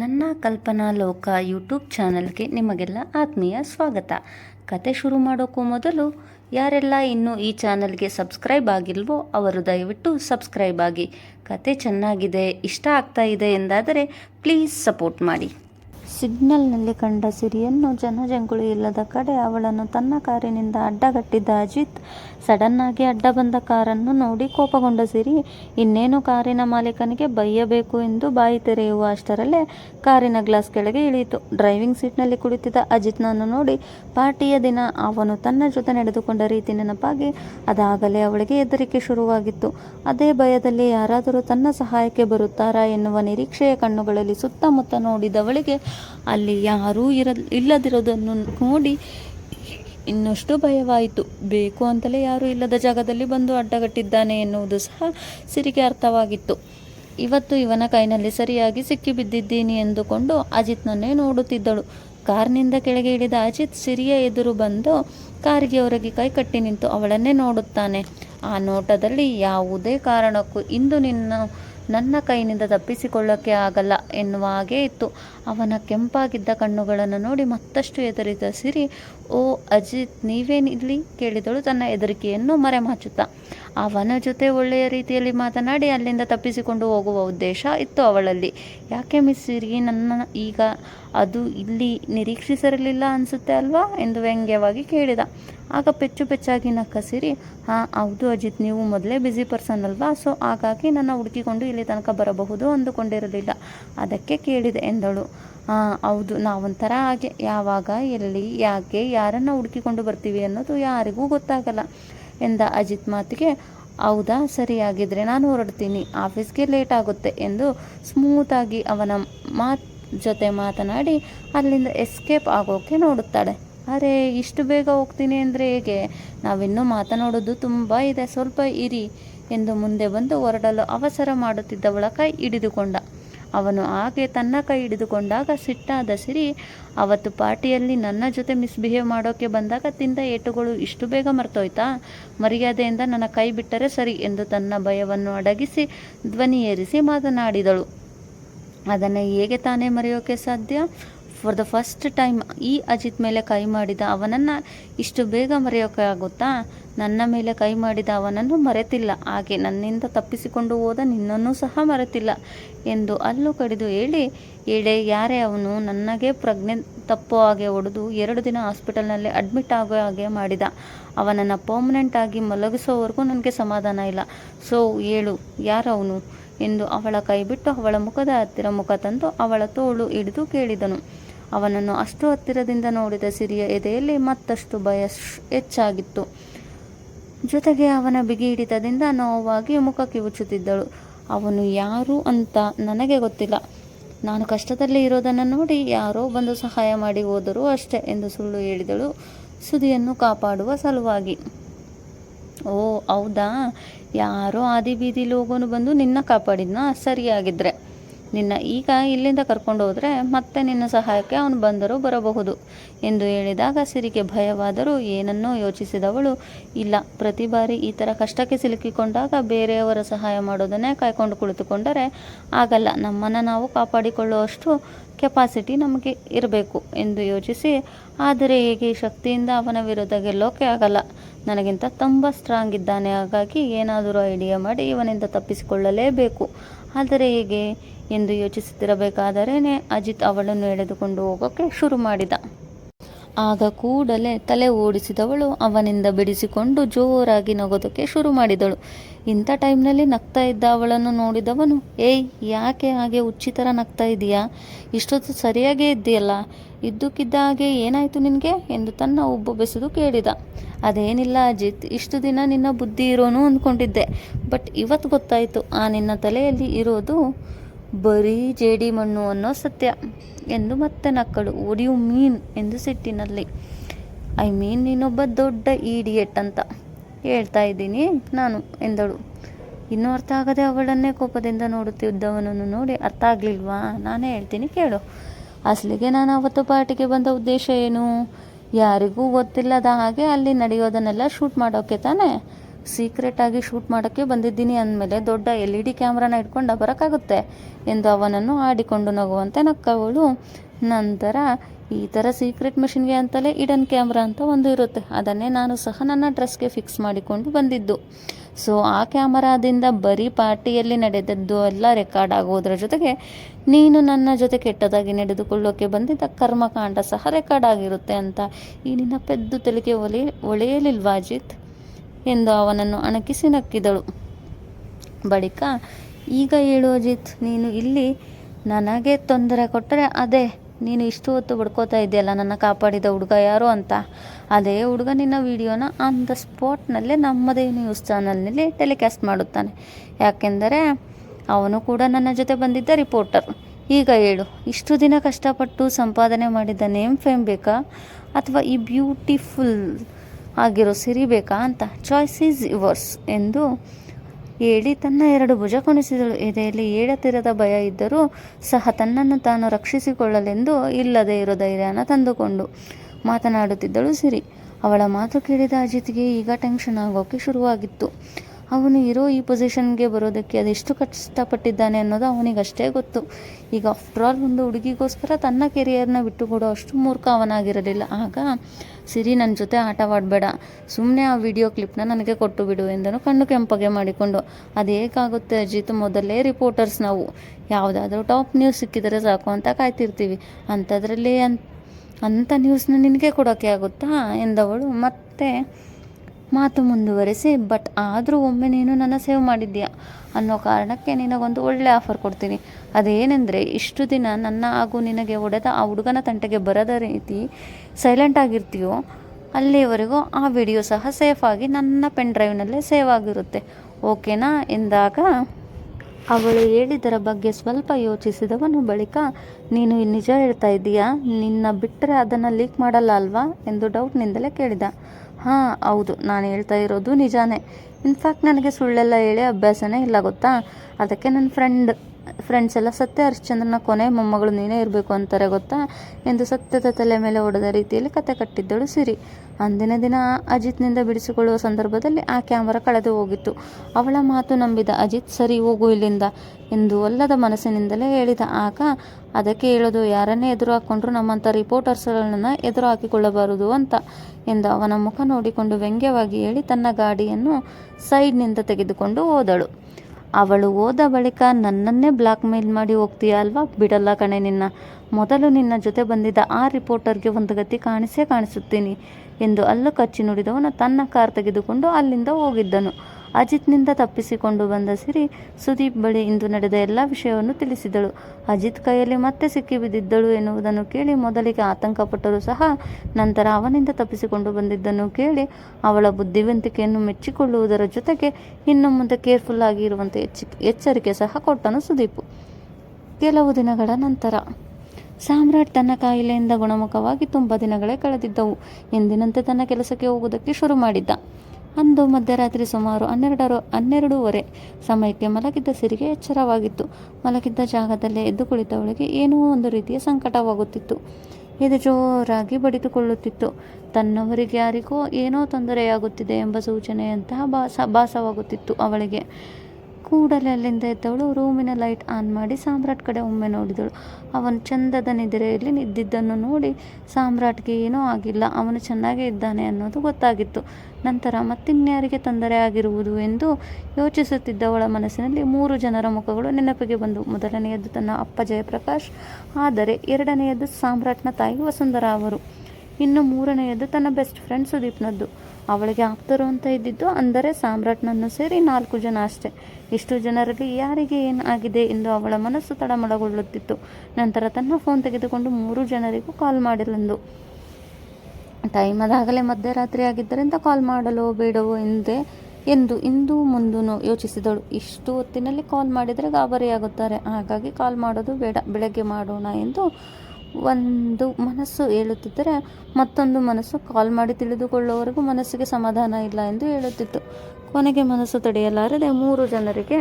ನನ್ನ ಕಲ್ಪನಾ ಲೋಕ ಯೂಟ್ಯೂಬ್ ಚಾನಲ್ಗೆ ನಿಮಗೆಲ್ಲ ಆತ್ಮೀಯ ಸ್ವಾಗತ. ಕತೆ ಶುರು ಮಾಡೋಕ್ಕೂ ಮೊದಲು, ಯಾರೆಲ್ಲ ಇನ್ನೂ ಈ ಚಾನಲ್ಗೆ ಸಬ್ಸ್ಕ್ರೈಬ್ ಆಗಿಲ್ವೋ ಅವರು ದಯವಿಟ್ಟು ಸಬ್ಸ್ಕ್ರೈಬ್ ಆಗಿ. ಕತೆ ಚೆನ್ನಾಗಿದೆ, ಇಷ್ಟ ಆಗ್ತಾ ಇದೆ ಎಂದಾದರೆ ಪ್ಲೀಸ್ ಸಪೋರ್ಟ್ ಮಾಡಿ. ಸಿಗ್ನಲ್ನಲ್ಲಿ ಕಂಡ ಸಿರಿಯನ್ನು ಜನಜಂಗುಳಿ ಇಲ್ಲದ ಕಡೆ ಅವಳನ್ನು ತನ್ನ ಕಾರಿನಿಂದ ಅಡ್ಡಗಟ್ಟಿದ್ದ ಅಜಿತ್ ಸಡನ್ನಾಗಿ ಅಡ್ಡ ಬಂದ ಕಾರನ್ನು ನೋಡಿ ಕೋಪಗೊಂಡ ಸಿರಿ, ಇನ್ನೇನು ಕಾರಿನ ಮಾಲೀಕನಿಗೆ ಬೈಯಬೇಕು ಎಂದು ಬಾಯಿ ತೆರೆಯುವ ಅಷ್ಟರಲ್ಲೇ ಕಾರಿನ ಗ್ಲಾಸ್ ಕೆಳಗೆ ಇಳಿಯಿತು. ಡ್ರೈವಿಂಗ್ ಸೀಟ್ನಲ್ಲಿ ಕುಳಿತಿದ್ದ ಅಜಿತ್ನನ್ನು ನೋಡಿ ಪಾರ್ಟಿಯ ದಿನ. ಅವನು ತನ್ನ ಜೊತೆ ನಡೆದುಕೊಂಡ ರೀತಿ ನೆನಪಾಗಿ ಅದಾಗಲೇ ಅವಳಿಗೆ ಹೆದರಿಕೆ ಶುರುವಾಗಿತ್ತು. ಅದೇ ಭಯದಲ್ಲಿ ಯಾರಾದರೂ ತನ್ನ ಸಹಾಯಕ್ಕೆ ಬರುತ್ತಾರಾ ಎನ್ನುವ ನಿರೀಕ್ಷೆಯ ಕಣ್ಣುಗಳಲ್ಲಿ ಸುತ್ತಮುತ್ತ ನೋಡಿದವಳಿಗೆ ಅಲ್ಲಿ ಯಾರೂ ಇರ ಇಲ್ಲದಿರೋದನ್ನು ನೋಡಿ ಇನ್ನಷ್ಟು ಭಯವಾಯಿತು. ಬೇಕು ಅಂತಲೇ ಯಾರೂ ಇಲ್ಲದ ಜಾಗದಲ್ಲಿ ಬಂದು ಅಡ್ಡಗಟ್ಟಿದ್ದಾನೆ ಎನ್ನುವುದು ಸಹ ಸಿರಿಗೆ ಅರ್ಥವಾಗಿತ್ತು. ಇವತ್ತು ಇವನ ಕೈನಲ್ಲಿ ಸರಿಯಾಗಿ ಸಿಕ್ಕಿಬಿದ್ದಿದ್ದೀನಿ ಎಂದುಕೊಂಡು ಅಜಿತ್ನನ್ನೇ ನೋಡುತ್ತಿದ್ದಳು. ಕಾರ್ನಿಂದ ಕೆಳಗೆ ಇಳಿದ ಅಜಿತ್ ಸಿರಿಯ ಎದುರು ಬಂದು ಕಾರಿಗೆ ಹೊರಗೆ ಕೈ ಕಟ್ಟಿ ನಿಂತು ಅವಳನ್ನೇ ನೋಡುತ್ತಾನೆ. ಆ ನೋಟದಲ್ಲಿ ಯಾವುದೇ ಕಾರಣಕ್ಕೂ ಇಂದು ನಿನ್ನ ನನ್ನ ಕೈನಿಂದ ತಪ್ಪಿಸಿಕೊಳ್ಳೋಕ್ಕೆ ಆಗಲ್ಲ ಎನ್ನುವ ಹಾಗೆ ಇತ್ತು. ಅವನ ಕೆಂಪಾಗಿದ್ದ ಕಣ್ಣುಗಳನ್ನು ನೋಡಿ ಮತ್ತಷ್ಟು ಎದುರಿದ ಸಿರಿ, ಓ ಅಜಿತ್ ನೀವೇನಿಲ್ಲಿ ಕೇಳಿದಳು ತನ್ನ ಹೆದರಿಕೆಯನ್ನು ಮರೆಮಾಚುತ್ತಾ. ಅವನ ಜೊತೆ ಒಳ್ಳೆಯ ರೀತಿಯಲ್ಲಿ ಮಾತನಾಡಿ ಅಲ್ಲಿಂದ ತಪ್ಪಿಸಿಕೊಂಡು ಹೋಗುವ ಉದ್ದೇಶ ಇತ್ತು ಅವಳಲ್ಲಿ. ಯಾಕೆ ಮಿಸ್ ಸಿರಿ, ನನ್ನ ಈಗ ಅದು ಇಲ್ಲಿ ನಿರೀಕ್ಷಿಸಿರಲಿಲ್ಲ ಅನಿಸುತ್ತೆ ಅಲ್ವಾ? ಎಂದು ವ್ಯಂಗ್ಯವಾಗಿ ಕೇಳಿದ. ಆಗ ಪೆಚ್ಚು ಪೆಚ್ಚಾಗಿ ನಕ್ಕ ಸಿರಿ, ಹಾಂ, ಹೌದು ಅಜಿತ್, ನೀವು ಮೊದಲೇ ಬ್ಯುಸಿ ಪರ್ಸನ್ ಅಲ್ವಾ? ಸೊ ಹಾಗಾಗಿ ನನ್ನ ಹುಡುಕಿಕೊಂಡು ಇಲ್ಲಿ ತನಕ ಬರಬಹುದು ಅಂದುಕೊಂಡಿರಲಿಲ್ಲ. ಅದಕ್ಕೆ ಕೇಳಿದೆ ಎಂದಳು. ಹೌದು, ನಾವೊಂಥರ ಹಾಗೆ. ಯಾವಾಗ, ಎಲ್ಲಿ, ಯಾಕೆ, ಯಾರನ್ನು ಹುಡುಕಿಕೊಂಡು ಬರ್ತೀವಿ ಅನ್ನೋದು ಯಾರಿಗೂ ಗೊತ್ತಾಗಲ್ಲ ಎಂದ ಅಜಿತ್ ಮಾತಿಗೆ. ಹೌದಾ ಸರಿಯಾಗಿದ್ದರೆ ನಾನು ಹೊರಡ್ತೀನಿ. ಆಫೀಸ್ಗೆ ಲೇಟ್ ಆಗುತ್ತೆ ಎಂದು ಸ್ಮೂತಾಗಿ ಅವನ ಮಾತು ಜೊತೆ ಮಾತನಾಡಿ ಅಲ್ಲಿಂದ ಎಸ್ಕೇಪ್ ಆಗೋಕ್ಕೆ ನೋಡುತ್ತಾಳೆ. ಅರೆ, ಇಷ್ಟು ಬೇಗ ಹೋಗ್ತೀನಿ ಅಂದರೆ ಹೇಗೆ? ನಾವಿನ್ನೂ ಮಾತನಾಡೋದು ತುಂಬ ಇದೆ. ಸ್ವಲ್ಪ ಇರಿ. ಎಂದು ಮುಂದೆ ಬಂದು ಹೊರಡಲು ಅವಸರ ಮಾಡುತ್ತಿದ್ದವಳ ಕೈ ಹಿಡಿದುಕೊಂಡ. ಅವನು ಹಾಗೆ ತನ್ನ ಕೈ ಹಿಡಿದುಕೊಂಡಾಗ ಸಿಟ್ಟಾದ ಸಿರಿ, ಅವತ್ತು ಪಾರ್ಟಿಯಲ್ಲಿ ನನ್ನ ಜೊತೆ ಮಿಸ್ಬಿಹೇವ್ ಮಾಡೋಕ್ಕೆ ಬಂದಾಗ ತಿಂದ ಏಟುಗಳು ಇಷ್ಟು ಬೇಗ ಮರ್ತೋಯ್ತಾ? ಮರ್ಯಾದೆಯಿಂದ ನನ್ನ ಕೈ ಬಿಟ್ಟರೆ ಸರಿ ಎಂದು ತನ್ನ ಭಯವನ್ನು ಅಡಗಿಸಿ ಧ್ವನಿ ಏರಿಸಿ ಮಾತನಾಡಿದಳು. ಅದನ್ನು ಹೇಗೆ ತಾನೇ ಮರೆಯೋಕೆ ಸಾಧ್ಯ? ಫಾರ್ ದ ಫಸ್ಟ್ ಟೈಮ್ ಈ ಅಜಿತ್ ಮೇಲೆ ಕೈ ಮಾಡಿದ ಅವನನ್ನು ಇಷ್ಟು ಬೇಗ ಮರೆಯೋಕೆ ಆಗುತ್ತಾ? ನನ್ನ ಮೇಲೆ ಕೈ ಮಾಡಿದ ಅವನನ್ನು ಮರೆತಿಲ್ಲ. ಹಾಗೆ ನನ್ನಿಂದ ತಪ್ಪಿಸಿಕೊಂಡು ಹೋದ ನಿನ್ನನ್ನು ಸಹ ಮರೆತಿಲ್ಲ ಎಂದು ಅಲ್ಲು ಕಡಿದು ಹೇಳಿ ಏಳೆ ಯಾರೇ ಅವನು? ನನಗೆ ಪ್ರಜ್ಞೆ ತಪ್ಪು ಹಾಗೆ ಹೊಡೆದು ಎರಡು ದಿನ ಹಾಸ್ಪಿಟಲ್ನಲ್ಲಿ ಅಡ್ಮಿಟ್ ಆಗೋ ಹಾಗೆ ಮಾಡಿದ. ಅವನನ್ನು ಪರ್ಮನೆಂಟ್ ಆಗಿ ಮಲಗಿಸೋವರೆಗೂ ನನಗೆ ಸಮಾಧಾನ ಇಲ್ಲ. ಸೊ ಹೇಳು ಯಾರವನು ಎಂದು ಅವಳ ಕೈ ಬಿಟ್ಟು ಅವಳ ಮುಖದ ಹತ್ತಿರ ಮುಖ ತಂದು ಅವಳ ತೋಳು ಹಿಡಿದು ಕೇಳಿದನು. ಅವನನ್ನು ಅಷ್ಟು ಹತ್ತಿರದಿಂದ ನೋಡಿದ ಸಿರಿಯ ಎದೆಯಲ್ಲಿ ಮತ್ತಷ್ಟು ಭಯ ಹೆಚ್ಚಾಗಿತ್ತು. ಜೊತೆಗೆ ಅವನ ಬಿಗಿ ಹಿಡಿತದಿಂದ ನೋವಾಗಿ ಮುಖ ಕಿವುಚುತ್ತಿದ್ದಳು. ಅವನು ಯಾರು ಅಂತ ನನಗೆ ಗೊತ್ತಿಲ್ಲ. ನಾನು ಕಷ್ಟದಲ್ಲಿ ಇರೋದನ್ನು ನೋಡಿ ಯಾರೋ ಬಂದು ಸಹಾಯ ಮಾಡಿ ಹೋದರು ಅಷ್ಟೇ ಎಂದು ಸುಳ್ಳು ಹೇಳಿದಳು ಸುದಿಯನ್ನು ಕಾಪಾಡುವ ಸಲುವಾಗಿ. ಓ, ಹೌದಾ? ಯಾರೋ ಆದಿ ಬೀದಿಲಿ ಹೋಗೋನು ಬಂದು ನಿನ್ನ ಕಾಪಾಡಿದ್ನಾ? ಸರಿಯಾಗಿದ್ದರೆ ನಿನ್ನ ಈಗ ಇಲ್ಲಿಂದ ಕರ್ಕೊಂಡು ಹೋದರೆ ಮತ್ತೆ ನಿನ್ನ ಸಹಾಯಕ್ಕೆ ಅವನು ಬಂದರೂ ಬರಬಹುದು ಎಂದು ಹೇಳಿದಾಗ ಸಿರಿಗೆ ಭಯವಾದರೂ ಏನನ್ನೋ ಯೋಚಿಸಿದವಳು ಇಲ್ಲ. ಪ್ರತಿ ಬಾರಿ ಈ ಥರ ಕಷ್ಟಕ್ಕೆ ಸಿಲುಕಿಕೊಂಡಾಗ ಬೇರೆಯವರ ಸಹಾಯ ಮಾಡೋದನ್ನೇ ಕಾಯ್ಕೊಂಡು ಕುಳಿತುಕೊಂಡರೆ ಆಗಲ್ಲ. ನಮ್ಮನ್ನು ನಾವು ಕಾಪಾಡಿಕೊಳ್ಳುವಷ್ಟು ಕೆಪಾಸಿಟಿ ನಮಗೆ ಇರಬೇಕು ಎಂದು ಯೋಚಿಸಿ, ಆದರೆ ಹೇಗೆ ಶಕ್ತಿಯಿಂದ ಅವನ ವಿರುದ್ಧ ಗೆಲ್ಲೋಕೆ ಆಗಲ್ಲ. ನನಗಿಂತ ತುಂಬ ಸ್ಟ್ರಾಂಗ್ ಇದ್ದಾನೆ, ಹಾಗಾಗಿ ಏನಾದರೂ ಐಡಿಯಾ ಮಾಡಿ ಇವನಿಂದ ತಪ್ಪಿಸಿಕೊಳ್ಳಲೇಬೇಕು. ಆದರೆ ಹೇಗೆ ಎಂದು ಯೋಚಿಸುತ್ತಿರಬೇಕಾದರೇ ಅಜಿತ್ ಅವಳನ್ನು ಎಳೆದುಕೊಂಡು ಹೋಗೋಕ್ಕೆ ಶುರು ಮಾಡಿದ. ಆಗ ಕೂಡಲೇ ತಲೆ ಓಡಿಸಿದವಳು ಅವನಿಂದ ಬಿಡಿಸಿಕೊಂಡು ಜೋರಾಗಿ ನಗೋದಕ್ಕೆ ಶುರು ಮಾಡಿದಳು. ಇಂಥ ಟೈಮ್ನಲ್ಲಿ ನಗ್ತಾ ಇದ್ದ ಅವಳನ್ನು ನೋಡಿದವನು, ಏಯ್, ಯಾಕೆ ಹಾಗೆ ಉಚ್ಚಿತರ ನಗ್ತಾ ಇದೆಯಾ? ಇಷ್ಟೊತ್ತು ಸರಿಯಾಗೇ ಇದ್ದೀಯಲ್ಲ? ಇದ್ದಕ್ಕಿದ್ದ ಹಾಗೆ ಏನಾಯಿತು ನಿನಗೆ? ಎಂದು ತನ್ನ ಉಬ್ಬು ಬೆಸೆದು ಕೇಳಿದ. ಅದೇನಿಲ್ಲ ಅಜಿತ್, ಇಷ್ಟು ದಿನ ನಿನ್ನ ಬುದ್ಧಿ ಇರೋನು ಅಂದ್ಕೊಂಡಿದ್ದೆ. ಬಟ್ ಇವತ್ತು ಗೊತ್ತಾಯಿತು, ಆ ನಿನ್ನ ತಲೆಯಲ್ಲಿ ಇರೋದು ಬರೀ ಜೇಡಿ ಮಣ್ಣು ಅನ್ನೋ ಸತ್ಯ ಎಂದು ಮತ್ತೆ ನಕ್ಕಳು. ಒಡಿಯು ಮೀನ್ ಎಂದು ಸಿಟ್ಟಿನಲ್ಲಿ. ಐ ಮೀನ್ ನೀನೊಬ್ಬ ದೊಡ್ಡ ಈಡಿಯಟ್ ಅಂತ ಹೇಳ್ತಾ ಇದ್ದೀನಿ ನಾನು, ಎಂದಳು. ಇನ್ನೂ ಅರ್ಥ ಆಗದೆ ಅವಳನ್ನೇ ಕೋಪದಿಂದ ನೋಡುತ್ತಿದ್ದವನನ್ನು ನೋಡಿ ಅರ್ಥ ಆಗಲಿಲ್ವಾ? ನಾನೇ ಹೇಳ್ತೀನಿ ಕೇಳು. ಅಸಲಿಗೆ ನಾನು ಅವತ್ತು ಪಾರ್ಟಿಗೆ ಬಂದ ಉದ್ದೇಶ ಏನು? ಯಾರಿಗೂ ಗೊತ್ತಿಲ್ಲದ ಹಾಗೆ ಅಲ್ಲಿ ನಡೆಯೋದನ್ನೆಲ್ಲ ಶೂಟ್ ಮಾಡೋಕೆ ತಾನೇ? ಸೀಕ್ರೆಟಾಗಿ ಶೂಟ್ ಮಾಡೋಕ್ಕೆ ಬಂದಿದ್ದೀನಿ ಅಂದಮೇಲೆ ದೊಡ್ಡ ಎಲ್ ಇ ಡಿ ಕ್ಯಾಮ್ರಾನ ಇಟ್ಕೊಂಡು ಬರೋಕ್ಕಾಗುತ್ತೆ ಎಂದು ಅವನನ್ನು ಆಡಿಕೊಂಡು ನಗುವಂತೆ ನಕ್ಕವಳು. ನಂತರ ಈ ಥರ ಸೀಕ್ರೆಟ್ ಮಿಷಿನ್ಗೆ ಅಂತಲೇ ಇಡನ್ ಕ್ಯಾಮ್ರಾ ಅಂತ ಒಂದು ಇರುತ್ತೆ. ಅದನ್ನೇ ನಾನು ಸಹ ನನ್ನ ಡ್ರೆಸ್ಗೆ ಫಿಕ್ಸ್ ಮಾಡಿಕೊಂಡು ಬಂದಿದ್ದು. ಸೊ, ಆ ಕ್ಯಾಮರಾದಿಂದ ಬರೀ ಪಾರ್ಟಿಯಲ್ಲಿ ನಡೆದದ್ದು ಎಲ್ಲ ರೆಕಾರ್ಡ್ ಆಗುವುದರ ಜೊತೆಗೆ ನೀನು ನನ್ನ ಜೊತೆ ಕೆಟ್ಟದಾಗಿ ನಡೆದುಕೊಳ್ಳೋಕೆ ಬಂದಿದ್ದ ಕರ್ಮಕಾಂಡ ಸಹ ರೆಕಾರ್ಡ್ ಆಗಿರುತ್ತೆ ಅಂತ ಈ ನಿನ್ನ ಪೆದ್ದು ತಲೆಗೆ ಒಲೆ ಒಳೆಯಲಿಲ್ವಾ ಅಜಿತ್? ಎಂದು ಅವನನ್ನು ಅಣಕಿಸಿ ನಕ್ಕಿದಳು. ಬಳಿಕ, ಈಗ ಹೇಳು ಅಜಿತ್, ನೀನು ಇಲ್ಲಿ. ನನಗೆ ತೊಂದರೆ ಕೊಟ್ಟರೆ ಅದೇ. ನೀನು ಇಷ್ಟು ಹೊತ್ತು ಬಡ್ಕೋತಾ ಇದೆಯಲ್ಲ, ನನ್ನ ಕಾಪಾಡಿದ ಹುಡುಗ ಯಾರು ಅಂತ. ಅದೇ ಹುಡುಗ ನಿನ್ನ ವಿಡಿಯೋನ ಆನ್ ದ ಸ್ಪಾಟ್ನಲ್ಲೇ ನಮ್ಮದೇ ನ್ಯೂಸ್ ಚಾನಲ್ನಲ್ಲಿ ಟೆಲಿಕಾಸ್ಟ್ ಮಾಡುತ್ತಾನೆ. ಯಾಕೆಂದರೆ, ಅವನು ಕೂಡ ನನ್ನ ಜೊತೆ ಬಂದಿದ್ದ ರಿಪೋರ್ಟರ್ ಈಗ ಹೇಳು, ಇಷ್ಟು ದಿನ ಕಷ್ಟಪಟ್ಟು ಸಂಪಾದನೆ ಮಾಡಿದ ನೇಮ್ ಫೇಮ್ ಬೇಕಾ? ಅಥವಾ ಈ ಬ್ಯೂಟಿಫುಲ್ ಆಗಿರೋ ಸಿರಿ ಬೇಕಾ ಅಂತ. ಚಾಯ್ಸ್ ಈಸ್ ಯುವರ್ಸ್ ಎಂದು ಹೇಳಿ ತನ್ನ ಎರಡು ಭುಜ ಕುಣಿಸಿದಳು ಎದೆಯಲ್ಲಿ ಏಳತಿರದ ಭಯ ಇದ್ದರೂ ಸಹ ತನ್ನನ್ನು ತಾನು ರಕ್ಷಿಸಿಕೊಳ್ಳಲೆಂದು ಇಲ್ಲದೇ ಇರೋ ಧೈರ್ಯನ ತಂದುಕೊಂಡು ಮಾತನಾಡುತ್ತಿದ್ದಳು ಸಿರಿ. ಅವಳ ಮಾತು ಕೇಳಿದ ಅಜಿತ್ಗೆ ಈಗ ಟೆನ್ಷನ್ ಆಗೋಕೆ ಶುರುವಾಗಿತ್ತು. ಅವನು ಇರೋ ಈ ಪೊಸಿಷನ್ಗೆ ಬರೋದಕ್ಕೆ ಅದೆಷ್ಟು ಕಷ್ಟಪಟ್ಟಿದ್ದಾನೆ ಅನ್ನೋದು ಅವನಿಗಷ್ಟೇ ಗೊತ್ತು. ಈಗ ಆಫ್ಟರ್ ಆಲ್ ಒಂದು ಹುಡುಗಿಗೋಸ್ಕರ ತನ್ನ ಕೆರಿಯರ್ನ ಬಿಟ್ಟು ಕೊಡೋ ಅಷ್ಟು ಮೂರ್ಖ ಅವನಾಗಿರಲಿಲ್ಲ ಆಗ ಸಿರಿ ನನ್ನ ಜೊತೆ ಆಟವಾಡಬೇಡ. ಸುಮ್ಮನೆ ಆ ವಿಡಿಯೋ ಕ್ಲಿಪ್ನ ನನಗೆ ಕೊಟ್ಟು ಬಿಡು ಎಂದನು ಕಣ್ಣು ಕೆಂಪಗೆ ಮಾಡಿಕೊಂಡು. ಅದೇಗಾಗುತ್ತೆ ಅಜಿತ್? ಮೊದಲೇ ರಿಪೋರ್ಟರ್ಸ್ ನಾವು. ಯಾವುದಾದ್ರೂ ಟಾಪ್ ನ್ಯೂಸ್ ಸಿಕ್ಕಿದರೆ ಸಾಕು ಅಂತ ಕಾಯ್ತಿರ್ತೀವಿ. ಅಂಥದ್ರಲ್ಲಿ ಅಂತ ಅಂಥ ನ್ಯೂಸ್ನ ನಿನಗೆ ಕೊಡೋಕ್ಕೆ ಆಗುತ್ತಾ ಎಂದವಳು ಮತ್ತೆ ಮಾತು ಮುಂದುವರಿಸಿ, ಬಟ್ ಆದರೂ ಒಮ್ಮೆ ನೀನು ನನ್ನ ಸೇವ್ ಮಾಡಿದ್ದೀಯ? ಅನ್ನೋ ಕಾರಣಕ್ಕೆ ನಿನಗೊಂದು ಒಳ್ಳೆ ಆಫರ್ ಕೊಡ್ತೀನಿ. ಅದೇನೆಂದರೆ, ಇಷ್ಟು ದಿನ ನನ್ನ ಹಾಗೂ ನಿನಗೆ ಒಡೆದ ಆ ಹುಡುಗನ ತಂಟೆಗೆ ಬರದ ರೀತಿ ಸೈಲೆಂಟ್ ಆಗಿರ್ತೀಯೋ, ಅಲ್ಲಿವರೆಗೂ ಆ ವಿಡಿಯೋ ಸಹ ಸೇಫಾಗಿ ನನ್ನ ಪೆನ್ ಡ್ರೈವ್ನಲ್ಲೇ ಸೇವ್ ಆಗಿರುತ್ತೆ. ಓಕೆನಾ ಎಂದಾಗ ಅವಳು ಹೇಳಿದರ ಬಗ್ಗೆ ಸ್ವಲ್ಪ ಯೋಚಿಸಿದವನು ಬಳಿಕ, ನೀನು ನಿಜ ಹೇಳ್ತಾ ಇದ್ದೀಯಾ? ನಿನ್ನ ಬಿಟ್ಟರೆ ಅದನ್ನು ಲೀಕ್ ಮಾಡಲ್ಲ ಅಲ್ವಾ? ಎಂದು ಡೌಟ್ನಿಂದಲೇ ಕೇಳಿದ. ಹಾಂ, ಹೌದು. ನಾನು ಹೇಳ್ತಾ ಇರೋದು ನಿಜಾನೇ. ಇನ್ಫ್ಯಾಕ್ಟ್ ನನಗೆ ಸುಳ್ಳೆಲ್ಲ ಹೇಳಿ ಅಭ್ಯಾಸನೇ ಇಲ್ಲ, ಗೊತ್ತಾ? ಅದಕ್ಕೆ ನನ್ನ ಫ್ರೆಂಡ್ ಫ್ರೆಂಡ್ಸ್ ಎಲ್ಲ ಸತ್ಯ ಹರಿಶ್ಚಂದ್ರನ ಕೊನೆ, ಮೊಮ್ಮಗಳು ನೀನೇ ಇರಬೇಕು ಅಂತಾರೆ ಗೊತ್ತಾ? ಎಂದು ಸತ್ಯದ ತಲೆ ಮೇಲೆ ಹೊಡೆದ ರೀತಿಯಲ್ಲಿ ಕತೆ ಕಟ್ಟಿದ್ದಳು ಸಿರಿ. ಅಂದಿನ ದಿನ ಅಜಿತ್ನಿಂದ ಬಿಡಿಸಿಕೊಳ್ಳುವ ಸಂದರ್ಭದಲ್ಲಿ ಆ ಕ್ಯಾಮರಾ ಕಳೆದು ಹೋಗಿತ್ತು. ಅವಳ ಮಾತು ನಂಬಿದ ಅಜಿತ್, ಸರಿ, ಹೋಗು ಇಲ್ಲಿಂದ ಎಂದು ಅಲ್ಲದ ಮನಸ್ಸಿನಿಂದಲೇ ಹೇಳಿದ ಆಗ, ಅದಕ್ಕೆ ಹೇಳೋದು ಯಾರನ್ನೇ ಎದುರು ಹಾಕ್ಕೊಂಡ್ರು ನಮ್ಮಂಥ ರಿಪೋರ್ಟರ್ಸ್ಗಳನ್ನು ಎದುರು ಹಾಕಿಕೊಳ್ಳಬಾರದು ಅಂತ ಎಂದು ಅವನ ಮುಖ ನೋಡಿಕೊಂಡು ವ್ಯಂಗ್ಯವಾಗಿ ಹೇಳಿ ತನ್ನ ಗಾಡಿಯನ್ನು ಸೈಡ್ನಿಂದ ತೆಗೆದುಕೊಂಡು ಹೋದಳು. ಅವಳು ಹೋದ ಬಳಿಕ ನನ್ನನ್ನೇ ಬ್ಲಾಕ್ ಮೇಲ್ ಮಾಡಿ ಹೋಗ್ತೀಯ ಅಲ್ವಾ? ಬಿಡಲ್ಲ ಕಣೆ ನಿನ್ನ. ಮೊದಲು ನಿನ್ನ ಜೊತೆ ಬಂದಿದ್ದ ಆ ರಿಪೋರ್ಟರ್ಗೆ ಒಂದು ಗತಿ ಕಾಣಿಸೇ ಕಾಣಿಸುತ್ತೀನಿ ಎಂದು ಅಲ್ಲು ಕಚ್ಚಿ ನುಡಿದವನು ತನ್ನ ಕಾರ್ ತೆಗೆದುಕೊಂಡು ಅಲ್ಲಿಂದ ಹೋಗಿದ್ದನು. ಅಜಿತ್ನಿಂದ ತಪ್ಪಿಸಿಕೊಂಡು ಬಂದ ಸಿರಿ ಸುದೀಪ್ ಬಳಿ ಇಂದು ನಡೆದ ಎಲ್ಲ ವಿಷಯವನ್ನು ತಿಳಿಸಿದಳು. ಅಜಿತ್ ಕೈಯಲ್ಲಿ ಮತ್ತೆ ಸಿಕ್ಕಿ ಬಿದ್ದಿದ್ದಳು ಎನ್ನುವುದನ್ನು ಕೇಳಿ ಮೊದಲಿಗೆ ಆತಂಕಪಟ್ಟರು ಸಹ ನಂತರ ಅವನಿಂದ ತಪ್ಪಿಸಿಕೊಂಡು ಬಂದಿದ್ದನ್ನು ಕೇಳಿ ಅವಳ ಬುದ್ಧಿವಂತಿಕೆಯನ್ನು ಮೆಚ್ಚಿಕೊಳ್ಳುವುದರ ಜೊತೆಗೆ ಇನ್ನು ಮುಂದೆ ಕೇರ್ಫುಲ್ ಆಗಿ ಇರುವಂತೆ ಎಚ್ಚಿ, ಎಚ್ಚರಿಕೆ ಸಹ ಕೊಟ್ಟನು ಸುದೀಪ್. ಕೆಲವು ದಿನಗಳ ನಂತರ ಸಾಮ್ರಾಟ್ ತನ್ನ ಕಾಯಿಲೆಯಿಂದ ಗುಣಮುಖವಾಗಿ ತುಂಬ ದಿನಗಳೇ ಕಳೆದಿದ್ದವು. ಎಂದಿನಂತೆ ತನ್ನ ಕೆಲಸಕ್ಕೆ ಹೋಗುವುದಕ್ಕೆ ಶುರು ಮಾಡಿದ್ದ. ಅಂದು ಮಧ್ಯರಾತ್ರಿ ಸುಮಾರು ಹನ್ನೆರಡರ ಹನ್ನೆರಡೂವರೆ ಸಮಯಕ್ಕೆ ಮಲಗಿದ್ದ ಸಿರಿಗೆ ಎಚ್ಚರವಾಗಿತ್ತು. ಮಲಗಿದ್ದ ಜಾಗದಲ್ಲೇ ಎದ್ದು ಕುಳಿತವಳಿಗೆ ಏನೋ ಒಂದು ರೀತಿಯ ಸಂಕಟವಾಗುತ್ತಿತ್ತು. ಇದು ಜೋರಾಗಿ ಬಡಿದುಕೊಳ್ಳುತ್ತಿತ್ತು. ತನ್ನವರಿಗೆ ಯಾರಿಗೋ ಏನೋ ತೊಂದರೆಯಾಗುತ್ತಿದೆ ಎಂಬ ಸೂಚನೆಯಂತಹ ಭಾಸ ಭಾಸವಾಗುತ್ತಿತ್ತು ಅವಳಿಗೆ. ಕೂಡಲೇ ಅಲ್ಲಿಂದ ಎದ್ದವಳು, ರೂಮಿನ ಲೈಟ್ ಆನ್ ಮಾಡಿ ಸಾಮ್ರಾಟ್ ಕಡೆ ಒಮ್ಮೆ ನೋಡಿದಳು. ಅವನು ಚಂದದ ನಿದ್ರೆಯಲ್ಲಿ ನಿದ್ದಿದ್ದನ್ನು ನೋಡಿ ಸಾಮ್ರಾಟ್ಗೆ ಏನೂ ಆಗಿಲ್ಲ, ಅವನು ಚೆನ್ನಾಗೇ ಇದ್ದಾನೆ ಅನ್ನೋದು ಗೊತ್ತಾಗಿತ್ತು. ನಂತರ ಮತ್ತಿನ್ಯಾರಿಗೆ ತೊಂದರೆ ಆಗಿರುವುದು ಎಂದು ಯೋಚಿಸುತ್ತಿದ್ದವಳ ಮನಸ್ಸಿನಲ್ಲಿ ಮೂರು ಜನರ ಮುಖಗಳು ನೆನಪಿಗೆ ಬಂದವು. ಮೊದಲನೆಯದ್ದು ತನ್ನ ಅಪ್ಪ ಜಯಪ್ರಕಾಶ್, ಆದರೆ ಎರಡನೆಯದ್ದು ಸಾಮ್ರಾಟ್ನ ತಾಯಿ ವಸುಂಧರಾ ಅವರು. ಇನ್ನು ಮೂರನೆಯದು ತನ್ನ ಬೆಸ್ಟ್ ಫ್ರೆಂಡ್ ಸುದೀಪ್ನದ್ದು. ಅವಳಿಗೆ ಆಪ್ತರು ಅಂತ ಇದ್ದಿದ್ದು ಅಂದರೆ ಸಾಮ್ರಾಟ್ನನ್ನು ಸೇರಿ ನಾಲ್ಕು ಜನ ಅಷ್ಟೇ. ಇಷ್ಟು ಜನರಲ್ಲಿ ಯಾರಿಗೆ ಏನಾಗಿದೆ ಎಂದು ಅವಳ ಮನಸ್ಸು ತಡಮಳಗೊಳ್ಳುತ್ತಿತ್ತು. ನಂತರ ತನ್ನ ಫೋನ್ ತೆಗೆದುಕೊಂಡು ಮೂರು ಜನರಿಗೂ ಕಾಲ್ ಮಾಡಿರಲೆಂದು ಟೈಮ್ ಅದಾಗಲೇ ಮಧ್ಯರಾತ್ರಿ ಆಗಿದ್ದರಿಂದ ಕಾಲ್ ಮಾಡಲೋ ಬೇಡವೋ ಎಂದೇ ಎಂದು ಇಂದು ಮುಂದೂ ಯೋಚಿಸಿದಳು. ಇಷ್ಟು ಹೊತ್ತಿನಲ್ಲಿ ಕಾಲ್ ಮಾಡಿದರೆ ಗಾಬರಿಯಾಗುತ್ತಾರೆ. ಹಾಗಾಗಿ ಕಾಲ್ ಮಾಡೋದು ಬೇಡ. ಬೆಳಗ್ಗೆ ಮಾಡೋಣ ಎಂದು ಒಂದು ಮನಸ್ಸು ಹೇಳುತ್ತಿದ್ದರೆ ಮತ್ತೊಂದು ಮನಸ್ಸು ಕಾಲ್ ಮಾಡಿ ತಿಳಿದುಕೊಳ್ಳುವವರೆಗೂ ಮನಸ್ಸಿಗೆ ಸಮಾಧಾನ ಇಲ್ಲ ಎಂದು ಹೇಳುತ್ತಿತ್ತು. ಕೊನೆಗೆ ಮನಸ್ಸು ತಡೆಯಲಾರದೆ ಮೂರು ಜನರಿಗೆ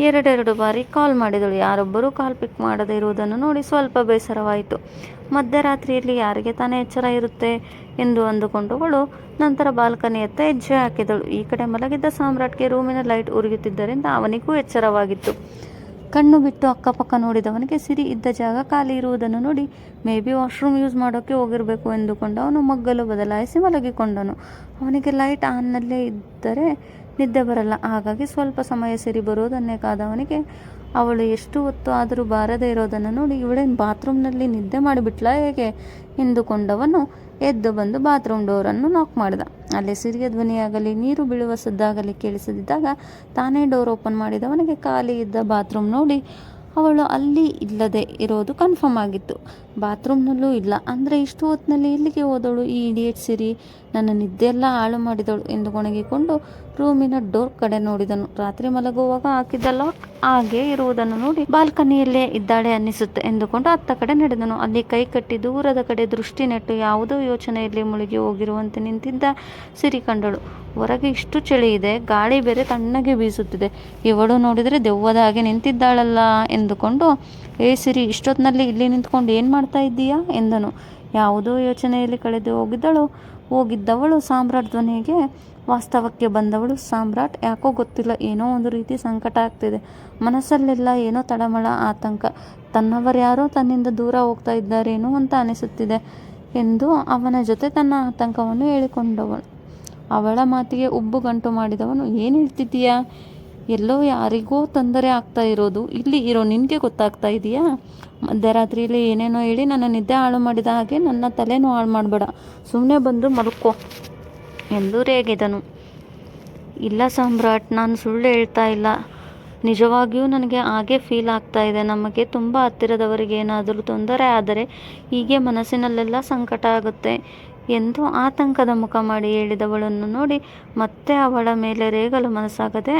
ಎರಡೆರಡು ಬಾರಿ ಕಾಲ್ ಮಾಡಿದಳು. ಯಾರೊಬ್ಬರೂ ಕಾಲ್ ಪಿಕ್ ಮಾಡದೇ ಇರುವುದನ್ನು ನೋಡಿ ಸ್ವಲ್ಪ ಬೇಸರವಾಯಿತು. ಮಧ್ಯರಾತ್ರಿಯಲ್ಲಿ ಯಾರಿಗೆ ತಾನೇ ಎಚ್ಚರ ಇರುತ್ತೆ ಎಂದು ಅಂದುಕೊಂಡವಳು ನಂತರ ಬಾಲ್ಕನಿಯತ್ತ ಹೆಜ್ಜೆ ಹಾಕಿದಳು. ಈ ಕಡೆ ಮಲಗಿದ್ದ ಸಾಮ್ರಾಟ್ಗೆ ರೂಮಿನ ಲೈಟ್ ಉರಿಯುತ್ತಿದ್ದರಿಂದ ಅವನಿಗೂ ಎಚ್ಚರವಾಗಿತ್ತು. ಕಣ್ಣು ಬಿಟ್ಟು ಅಕ್ಕಪಕ್ಕ ನೋಡಿದವನಿಗೆ ಸಿರಿ ಇದ್ದ ಜಾಗ ಖಾಲಿ ಇರುವುದನ್ನು ನೋಡಿ, ಮೇ ಬಿ ವಾಶ್ರೂಮ್ ಯೂಸ್ ಮಾಡೋಕ್ಕೆ ಹೋಗಿರಬೇಕು, ಎಂದುಕೊಂಡು ಅವನು ಮಗ್ಗಲು ಬದಲಾಯಿಸಿ ಮಲಗಿಕೊಂಡನು. ಅವನಿಗೆ ಲೈಟ್ ಆನ್ನಲ್ಲೇ ಇದ್ದರೆ ನಿದ್ದೆ ಬರಲ್ಲ. ಹಾಗಾಗಿ ಸ್ವಲ್ಪ ಸಮಯ ಸಿರಿ ಬರುವುದನ್ನೇ ಕಾದವನಿಗೆ ಅವಳು ಎಷ್ಟು ಹೊತ್ತು ಆದರೂ ಬಾರದೇ ಇರೋದನ್ನು ನೋಡಿ, ಇವಳೇನು ಬಾತ್ರೂಮ್ನಲ್ಲಿ ನಿದ್ದೆ ಮಾಡಿಬಿಟ್ಲಾ ಹೇಗೆ? ಎಂದುಕೊಂಡವನು ಎದ್ದು ಬಂದು ಬಾತ್ರೂಮ್ ಡೋರನ್ನು ನಾಕ್ ಮಾಡಿದ. ಅಲ್ಲಿ ಸಿರಿಯ ಧ್ವನಿಯಾಗಲಿ ನೀರು ಬೀಳುವ ಸದ್ದಾಗಲಿ ಕೇಳಿಸದಿದ್ದಾಗ ತಾನೇ ಡೋರ್ ಓಪನ್ ಮಾಡಿದವನಿಗೆ ಖಾಲಿ ಇದ್ದ ಬಾತ್ರೂಮ್ ನೋಡಿ ಅವಳು ಅಲ್ಲಿ ಇಲ್ಲದೆ ಇರೋದು ಕನ್ಫರ್ಮ್ ಆಗಿತ್ತು. ಬಾತ್ರೂಮ್ನಲ್ಲೂ ಇಲ್ಲ. ಅಂದರೆ ಇಷ್ಟು ಹೊತ್ತಿನಲ್ಲಿ ಎಲ್ಲಿಗೆ ಹೋದಳು ಈ ಇಡಿಯೇಟ್ ಸಿರಿ? ನನ್ನ ನಿದ್ದೆಯೆಲ್ಲ ಹಾಳು ಮಾಡಿದಳು ಎಂದು ಗೊಣಗಿಕೊಂಡು ರೂಮಿನ ಡೋರ್ ಕಡೆ ನೋಡಿದನು. ರಾತ್ರಿ ಮಲಗುವಾಗ ಹಾಕಿದ್ದ ಲಾಕ್ ಹಾಗೆ ಇರುವುದನ್ನು ನೋಡಿ ಬಾಲ್ಕನಿಯಲ್ಲೇ ಇದ್ದಾಳೆ ಅನ್ನಿಸುತ್ತೆ ಎಂದುಕೊಂಡು ಅತ್ತ ಕಡೆ ನಡೆದನು. ಅಲ್ಲಿ ಕೈ ಕಟ್ಟಿ ದೂರದ ಕಡೆ ದೃಷ್ಟಿ ನೆಟ್ಟು ಯಾವುದೋ ಯೋಚನೆಯಲ್ಲಿ ಮುಳುಗಿ ಹೋಗಿರುವಂತೆ ನಿಂತಿದ್ದ ಸಿರಿ ಕಂಡಳು. ಹೊರಗೆ ಇಷ್ಟು ಚಳಿ ಇದೆ, ಗಾಳಿ ಬೇರೆ ತಣ್ಣಗೆ ಬೀಸುತ್ತಿದೆ. ಇವಳು ನೋಡಿದರೆ ದೆವ್ವದ ಹಾಗೆ ನಿಂತಿದ್ದಾಳಲ್ಲ ಎಂದುಕೊಂಡು, ಏ ಸಿರಿ, ಇಷ್ಟೊತ್ತಿನಲ್ಲಿ ಇಲ್ಲಿ ನಿಂತ್ಕೊಂಡು ಏನು ಮಾಡ್ತಾ ಇದ್ದೀಯಾ? ಎಂದನು. ಯಾವುದೋ ಯೋಚನೆಯಲ್ಲಿ ಕಳೆದು ಹೋಗಿದ್ದಳು. ಹೋಗಿದ್ದವಳು ಸಾಮ್ರಾಟ್ ಧ್ವನಿಗೆ ವಾಸ್ತವಕ್ಕೆ ಬಂದವಳು ಸಾಮ್ರಾಟ್. ಯಾಕೋ ಗೊತ್ತಿಲ್ಲ, ಏನೋ ಒಂದು ರೀತಿ ಸಂಕಟ ಆಗ್ತಿದೆ. ಮನಸ್ಸಲ್ಲೆಲ್ಲ ಏನೋ ತಡಮಳ, ಆತಂಕ. ತನ್ನವರ್ಯಾರೋ ತನ್ನಿಂದ ದೂರ ಹೋಗ್ತಾ ಇದ್ದಾರೇನೋ ಅಂತ ಅನಿಸುತ್ತಿದೆ ಎಂದು ಅವನ ಜೊತೆ ತನ್ನ ಆತಂಕವನ್ನು ಹೇಳಿಕೊಂಡವಳು. ಅವಳ ಮಾತಿಗೆ ಉಬ್ಬು ಗಂಟು ಮಾಡಿದವನು, ಏನು ಹೇಳ್ತಿದ್ದೀಯಾ? ಎಲ್ಲೋ ಯಾರಿಗೋ ತೊಂದರೆ ಆಗ್ತಾ ಇರೋದು. ಇಲ್ಲಿ ಇರೋ, ನಿನಗೆ ಗೊತ್ತಾಗ್ತಾ ಇದೆಯಾ? ಮಧ್ಯರಾತ್ರಿಯಲ್ಲಿ ಏನೇನೋ ಹೇಳಿ ನನ್ನ ನಿದ್ದೆ ಹಾಳು ಮಾಡಿದ ಹಾಗೆ ನನ್ನ ತಲೆನೂ ಹಾಳು ಮಾಡಬೇಡ. ಸುಮ್ಮನೆ ಬಂದು ಮಲ್ಕೋ ಎಂದು ರೇಗಿದನು. ಇಲ್ಲ ಸಾಮ್ರಾಟ್, ನಾನು ಸುಳ್ಳು ಹೇಳ್ತಾ ಇಲ್ಲ. ನಿಜವಾಗಿಯೂ ನನಗೆ ಹಾಗೆ ಫೀಲ್ ಆಗ್ತಾ ಇದೆ. ನಮಗೆ ತುಂಬ ಹತ್ತಿರದವರಿಗೆ ಏನಾದರೂ ತೊಂದರೆ ಆದರೆ ಹೀಗೆ ಮನಸ್ಸಿನಲ್ಲೆಲ್ಲ ಸಂಕಟ ಆಗುತ್ತೆ. ಎಂದು ಆತಂಕದ ಮುಖ ಮಾಡಿ ಹೇಳಿದವಳನ್ನು ನೋಡಿ ಮತ್ತೆ ಅವಳ ಮೇಲೆ ರೇಗಲು ಮನಸ್ಸಾಗದೆ,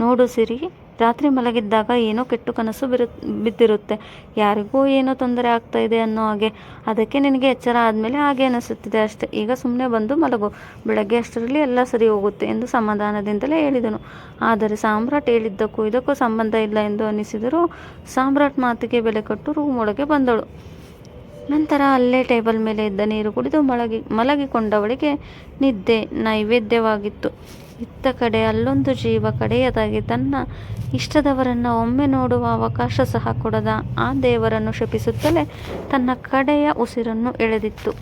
ನೋಡು ಸಿರಿ, ರಾತ್ರಿ ಮಲಗಿದ್ದಾಗ ಏನೋ ಕೆಟ್ಟು ಕನಸು ಬಿರು, ಬಿದ್ದಿರುತ್ತೆ. ಯಾರಿಗೂ ಏನೋ ತೊಂದರೆ ಆಗ್ತಾ ಇದೆ ಅನ್ನೋ ಹಾಗೆ. ಅದಕ್ಕೆ ನಿನಗೆ ಎಚ್ಚರ ಆದಮೇಲೆ ಹಾಗೆ ಅನಿಸುತ್ತಿದೆ ಅಷ್ಟೇ. ಈಗ ಸುಮ್ಮನೆ ಬಂದು ಮಲಗು. ಬೆಳಗ್ಗೆ ಅಷ್ಟರಲ್ಲಿ ಎಲ್ಲ ಸರಿ ಹೋಗುತ್ತೆ ಎಂದು ಸಮಾಧಾನದಿಂದಲೇ ಹೇಳಿದನು. ಆದರೆ ಸಾಮ್ರಾಟ್ ಹೇಳಿದ್ದಕ್ಕೂ ಇದಕ್ಕೂ ಸಂಬಂಧ ಇಲ್ಲ ಎಂದು ಅನಿಸಿದರೂ ಸಾಮ್ರಾಟ್ ಮಾತಿಗೆ ಬೆಲೆ ಕೊಟ್ಟು ರೂಮ್ ಒಳಗೆ ಬಂದಳು. ನಂತರ ಅಲ್ಲೇ ಟೇಬಲ್ ಮೇಲೆ ಇದ್ದ ನೀರು ಕುಡಿದು ಮಲಗಿ ಮಲಗಿಕೊಂಡವಳಿಗೆ ನಿದ್ದೆ ನೈವೇದ್ಯವಾಗಿತ್ತು. ಇತ್ತ ಕಡೆ ಅಲ್ಲೊಂದು ಜೀವ ಕಡೆಯದಾಗಿ ತನ್ನ ಇಷ್ಟದವರನ್ನು ಒಮ್ಮೆ ನೋಡುವ ಅವಕಾಶ ಸಹ ಕೊಡದ. ಆ ದೇವರನ್ನು ಶಪಿಸುತ್ತಲೇ ತನ್ನ ಕಡೆಯ ಉಸಿರನ್ನು ಎಳೆದಿತ್ತು.